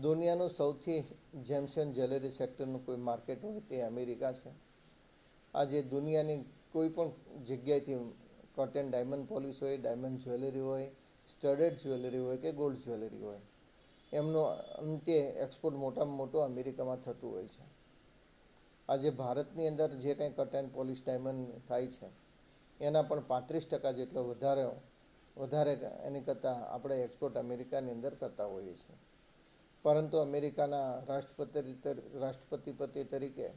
દુનિયાનું સૌથી જેમ્સન જ્વેલરી સેક્ટરનું કોઈ માર્કેટ હોય તે અમેરિકા છે. આજે દુનિયાની કોઈ પણ જગ્યાએથી કોટન ડાયમંડ પોલિશ હોય, ડાયમંડ જ્વેલરી હોય, સ્ટડેડ જ્વેલરી હોય કે ગોલ્ડ જ્વેલરી હોય, એમનો અંતે એક્સપોર્ટ મોટામાં મોટો અમેરિકામાં થતું હોય છે. આજે ભારતની અંદર જે કંઈ કટેન પોલિશ ડાયમંડ થાય છે, એના પણ પાંત્રીસ ટકા જેટલો વધારે વધારે એની કરતાં આપણે એક્સપોર્ટ અમેરિકાની અંદર કરતા હોઈએ છીએ. પરંતુ અમેરિકાના રાષ્ટ્રપતિ રાષ્ટ્રપતિપતિ તરીકે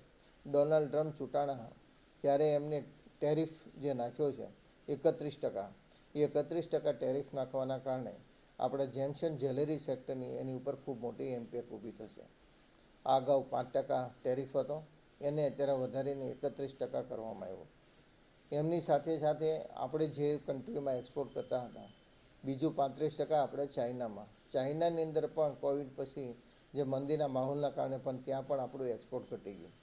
ડોનાલ્ડ ટ્રમ્પ ચૂંટાણા ત્યારે એમને ટેરિફ જે નાખ્યો છે, એકત્રીસ ટકા. એ એકત્રીસ ટકા ટેરિફ નાખવાના કારણે આપણે જેમ્સન જ્વેલરી સેક્ટરની એની ઉપર ખૂબ મોટી ઇમ્પેક્ટ ઊભી થશે. આ અગાઉ પાંચ ટકા ટેરિફ હતો, એને અત્યારે વધારીને એકત્રીસ ટકા કરવામાં આવ્યો. એમની સાથે સાથે આપણે જે કન્ટ્રીમાં એક્સપોર્ટ કરતા હતા બીજું પાંત્રીસ ટકા આપણે ચાઇનામાં. ચાઇનાની અંદર પણ કોવિડ પછી જે મંદીના માહોલના કારણે પણ ત્યાં પણ આપણું એક્સપોર્ટ ઘટી ગયું.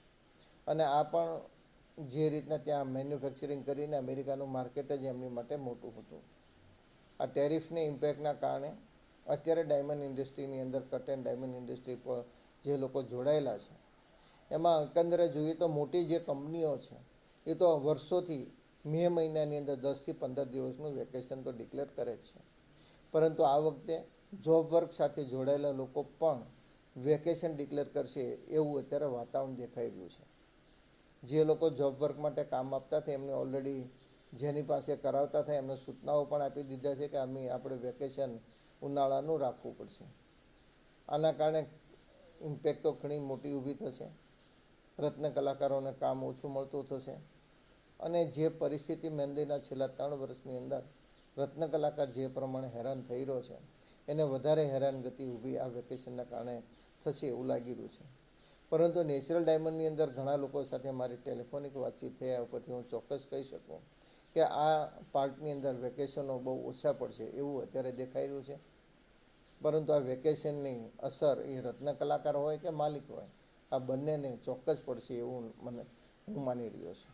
અને આ પણ જે રીતના ત્યાં મેન્યુફેક્ચરિંગ કરીને અમેરિકાનું માર્કેટ જ એમની માટે મોટું હતું. આ ટેરિફની ઇમ્પેક્ટના કારણે અત્યારે ડાયમંડ ઇન્ડસ્ટ્રીની અંદર કટ એન્ડ ડાયમંડ ઇન્ડસ્ટ્રી પર જે લોકો જોડાયેલા છે, એમાં એકંદરે જોઈએ તો મોટી જે કંપનીઓ છે, એ તો વર્ષોથી મે મહિનાની અંદર દસથી પંદર દિવસનું વેકેશન તો ડિક્લેર કરે જ છે. પરંતુ આ વખતે જોબ વર્ક સાથે જોડાયેલા લોકો પણ વેકેશન ડિક્લેર કરશે એવું અત્યારે વાતાવરણ દેખાઈ રહ્યું છે. જે લોકો જોબ વર્ક માટે કામ આપતા હતા, એમને ઓલરેડી જેની પાસે કરાવતા હતા, એમને સૂચનાઓ પણ આપી દીધા છે કે અમે આપણે વેકેશન ઉનાળાનું રાખવું પડશે. આના કારણે ઇમ્પેક્ટ તો ઘણી મોટી ઊભી થશે. રત્ન કલાકારોને કામ ઓછું મળતું થશે. અને જે પરિસ્થિતિ મહેંદીના છેલ્લા ત્રણ વર્ષની અંદર રત્ન કલાકાર જે પ્રમાણે હેરાન થઈ રહ્યો છે, એને વધારે હેરાનગતિ ઊભી આ વેકેશનના કારણે થશે એવું લાગી રહ્યું છે. પરંતુ નેચરલ ડાયમંડની અંદર ઘણા લોકો સાથે મારી ટેલિફોનિક વાતચીત થયા ઉપરથી હું ચોક્કસ કહી શકું કે આ પાર્ટની અંદર વેકેશનો બહુ ઓછા પડશે એવું અત્યારે દેખાઈ રહ્યું છે. પરંતુ આ વેકેશનની અસર એ રત્ન કલાકાર હોય કે માલિક હોય, આ બંનેને ચોક્કસ પડશે એવું મને, હું માની રહ્યો છું.